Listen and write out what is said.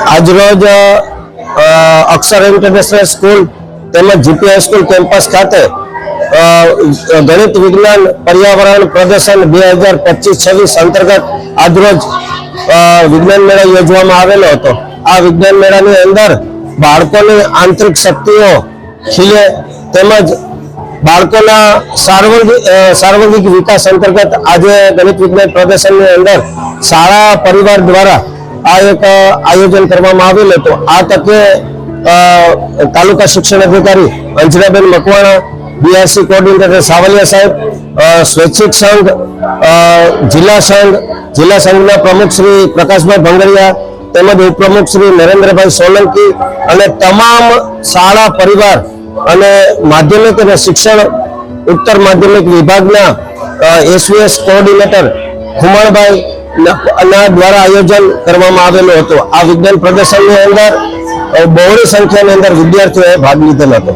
આજરોજ અ, અક્ષર international school તેમજ જીપીઆઈ school campus ખાતે અ, ગણિત વિજ્ઞાન પર્યાવરણ પ્રદર્શન બે હજાર પચીસ છવ્વીસ અંતર્ગત આજરોજ અ, વિજ્ઞાન મેળો યોજવામાં આવેલો હતો આ વિજ્ઞાન મેળાની અંદર બાળકોની આંતરિક શક્તિઓ ખીલે તેમજ બાળકોના સાર્વજનિક અ, સાર્વજનિક વિકાસ અંતર્ગત આજે ગણિત વિજ્ઞાન પ્રદર્શનની અંદર શાળા પરિવાર દ્વારા આ એક આયોજન કરવામાં આવેલું હતું. આ તકે તાલુકા શિક્ષણ અધિકારી અંજનાબેન મકવાણા બીઆરસી કોર્ડિનેટર સાવલિયા સાહેબ સ્વૈચ્છિક સંઘ જિલ્લા સંઘ, જિલ્લા સંઘના પ્રમુખ શ્રી પ્રકાશભાઈ ભંગરિયા, તેમજ ઉપપ્રમુખ શ્રી નરેન્દ્રભાઈ સોલંકી અને તમામ શાળા પરિવાર અને માધ્યમિક અને શિક્ષણ ઉત્તર માધ્યમિક વિભાગના એસવીએસ કોર્ડિનેટર ખુમાણભાઈ દ્વારા આયોજન કરવામાં આવેલું હતું. આ વિજ્ઞાન પ્રદર્શનની અંદર બહોળી સંખ્યાની અંદર વિદ્યાર્થીઓએ ભાગ લીધેલો હતો.